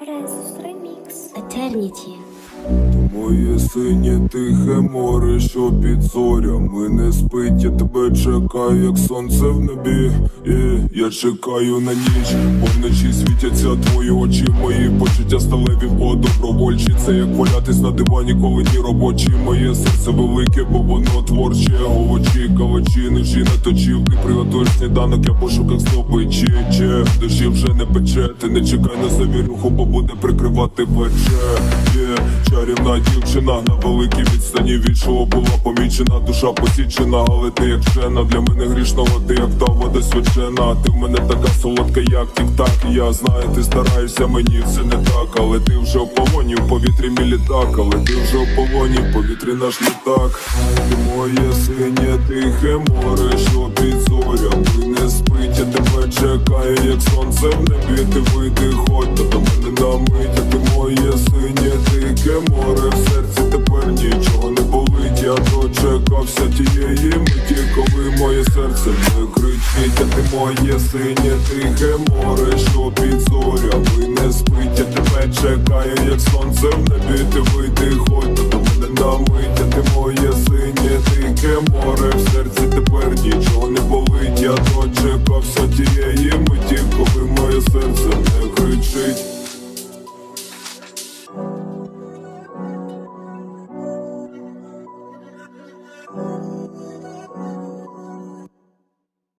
Presus Remix. Eternity. Моє синє тихе море, що під зорями не спить, я тебе чекаю, як сонце в небі, і я чекаю на ніч, бо вночі світяться твої очі, мої почуття сталеві, бо добровольчі. Це як валятись на дивані, коли ні робочі. Моє серце велике, бо воно творче. Овочі, кавачі, ножі на точілки Приготуєш сніданок, я пошуках Че, душі вже не пече, ти не чекай на завірюху, бо буде прикривати пече чарівна дівчина. На великій відстані від чого була помічена, душа посічена, але ти як вчена. Для мене грішного, ти як та вода свячена Ти в мене така солодка, як тік-так. Я знаю, ти стараєшся, мені все не так. Але ти вже в полоні, в повітрі мій літак. Але ти вже в полоні, в повітрі наш літак. Ти моє синє тихе море, що під зорями не спить. Я тебе чекаю, як сонце в небі. Ти вийди, дике море. В серці тепер нічого не болить. Я дочекався тієї миті, коли моє серце кричить, а ти моє синє, тихе море, що під зорями не спить, я тебе чекаю, як сонце в небі. Ти вийди, хоч до мене на мить, а ти моє синє, тихе море.